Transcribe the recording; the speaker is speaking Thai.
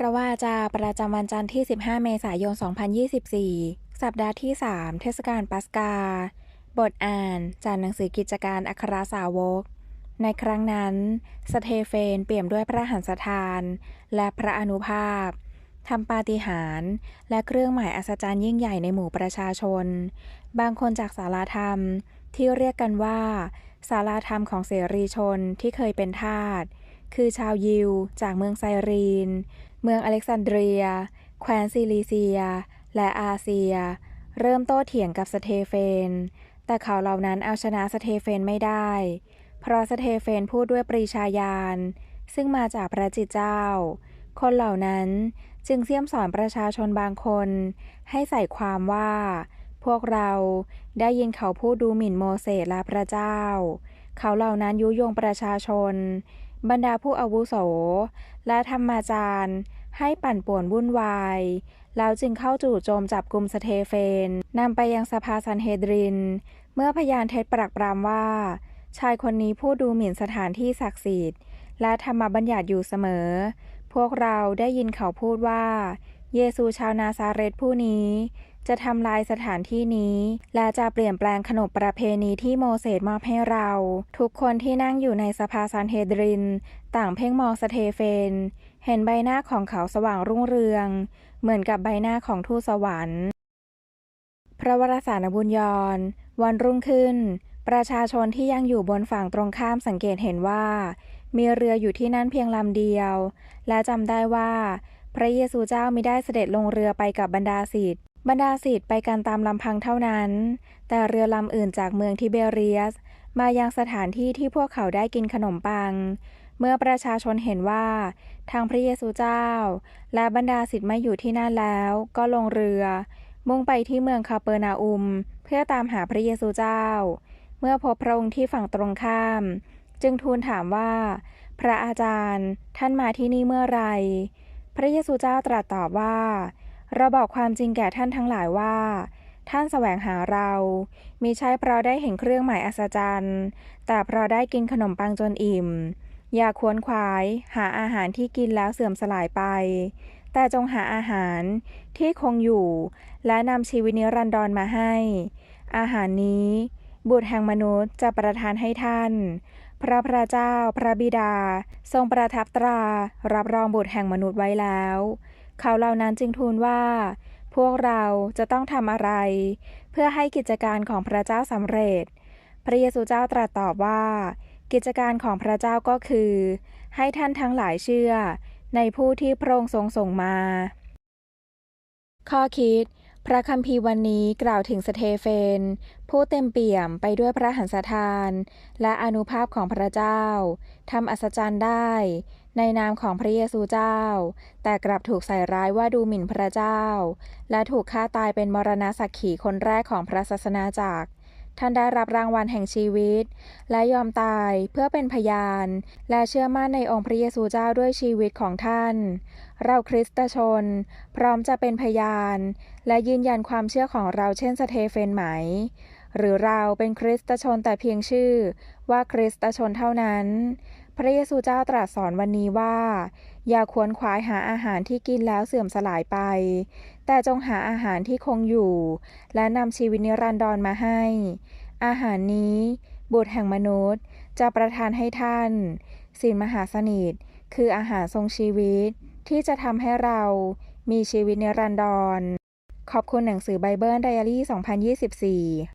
พระว่าจาประจำวันจันทร์ที่ 15 เมษายน 2024 สัปดาห์ที่ 3 เทศกาลปัสกา บทอ่านจากหนังสือกิจการอัครสาวก ในครั้งนั้น สเตเฟนเปี่ยมด้วยพระหันสถาน และพระอนุภาพทำปาฏิหาริย์และเครื่องหมายอัศจรรย์ยิ่งใหญ่ในหมู่ประชาชน บางคนจากสาราธรรมที่เรียกกันว่าสาราธรรมของเสรีชนที่เคยเป็นทาส คือชาวยิวจากเมืองไซรีน เมืองอเล็กซานเดรีย แคว้นซิลิเซีย และอาเซีย เริ่มโต้เถียงกับสเตเฟน แต่เขาเหล่านั้นเอาชนะสเตเฟนไม่ได้ เพราะสเตเฟนพูดด้วยปรีชาญาณ ซึ่งมาจากพระจิตเจ้า คนเหล่านั้นจึงเสี่ยมสอนประชาชนบางคน ให้ใส่ความว่า พวกเราได้ยินเขาพูดดูหมิ่นโมเสสและพระเจ้า เขาเหล่านั้นยุยงประชาชน บรรดาผู้อาวุโส และธรรมาจารย์ ให้ปั่นป่วนวุ่นวาย แล้วจึงเข้าจู่โจมจับกลุ่มสเตเฟนนำไปยังสภาซันเฮดริน เมื่อพยานเท็จปรักปรำว่า ชายคนนี้พูดดูหมิ่นสถานที่ศักดิ์สิทธิ์ และธรรมบัญญัติอยู่เสมอ พวกเราได้ยินเขาพูดว่า เยซูชาวนาซาเรตผู้นี้ จะทำลายสถานที่นี้ และจะเปลี่ยนแปลงขนบประเพณีที่โมเสสมอบให้เรา ทุกคนที่นั่งอยู่ในสภาซันเฮดริน ต่างเพ่งมองสเตเฟน เห็นใบหน้าของเขาสว่างรุ่งเรือง เหมือนกับใบหน้าของทูตสวรรค์ พระวรสารบุญยรวันรุ่งขึ้น ประชาชนที่ยังอยู่บนฝั่งตรงข้ามสังเกตเห็นว่า มีเรืออยู่ที่นั่นเพียงลำเดียว และจำได้ว่า พระเยซูเจ้ามิได้เสด็จลงเรือไปกับบรรดาศิษย์บรรดาศิษย์ไปกันตามลำพังเท่านั้น แต่เรือลำอื่นจากเมืองทิเบเรียส มายังสถานที่ที่พวกเขาได้กินขนมปัง เมื่อประชาชนเห็นว่า ทางพระเยซูเจ้า และบรรดาศิษย์ไม่อยู่ที่นั่นแล้ว ก็ลงเรือ มุ่งไปที่เมืองคาเปอร์นาอุม เพื่อตามหาพระเยซูเจ้า เมื่อพบพระองค์ที่ฝั่งตรงข้าม จึงทูลถามว่า พระอาจารย์ ท่านมาที่นี่เมื่อไร พระเยซูเจ้าตรัสตอบว่า เราบอกความจริงแก่ท่านทั้งหลายว่า ท่านแสวงหาเรามิใช่เพราะได้เห็นเครื่องหมายอัศจรรย์ แต่เพราะได้กินขนมปังจนอิ่ม อย่าควนขวาย หาอาหารที่กินแล้วเสื่อมสลายไป แต่จงหาอาหารที่คงอยู่ และนำชีวิตนิรันดรมาให้ อาหารนี้ บุตรแห่งมนุษย์จะประทานให้ท่าน พระพระเจ้า พระบิดา ทรงประทับตรา รับรองบุตรแห่งมนุษย์ไว้แล้ว เขาเหล่านั้นจึงทูลว่า พวกเราจะต้องทำอะไร เพื่อให้กิจการของพระเจ้าสำเร็จ พระเยซูเจ้าตรัสตอบว่า กิจการของพระเจ้าก็คือ ให้ท่านทั้งหลายเชื่อ ในผู้ที่พระองค์ทรงส่งมา ข้อคิด พระคัมภีร์วันนี้กล่าวถึงสเตเฟน ผู้เต็มเปี่ยมไปด้วยพระหันสถาน และอนุภาพของพระเจ้าทำอัศจรรย์ได้ ในนามของพระเยซูเจ้า แต่กลับถูกใส่ร้ายว่าดูหมิ่นพระเจ้า และถูกฆ่าตายเป็นมรณะสักขีคนแรกของพระศาสนาจักร ท่านได้รับรางวัลแห่งชีวิต และยอมตายเพื่อเป็นพยาน และเชื่อมั่นในองค์พระเยซูเจ้าด้วยชีวิตของท่าน เราคริสตชน พร้อมจะเป็นพยาน และยืนยันความเชื่อของเราเช่นสเตเฟนไหม หรือเราเป็นคริสตชนแต่เพียงชื่อว่าคริสตชนเท่านั้น พระเยซูเจ้าตรัสสอนวันนี้ว่า อย่าขวนขวายหาอาหารที่กินแล้วเสื่อมสลายไป แต่จงหาอาหารที่คงอยู่ และนำชีวิตนิรันดรมาให้ อาหารนี้ บุตรแห่งมนุษย์จะประทานให้ท่านสินมหาสนิทคืออาหารทรงชีวิต ที่จะทำให้เรามีชีวิตนิรันดรขอบคุณหนังสือไบเบิลไดอารี่ 2024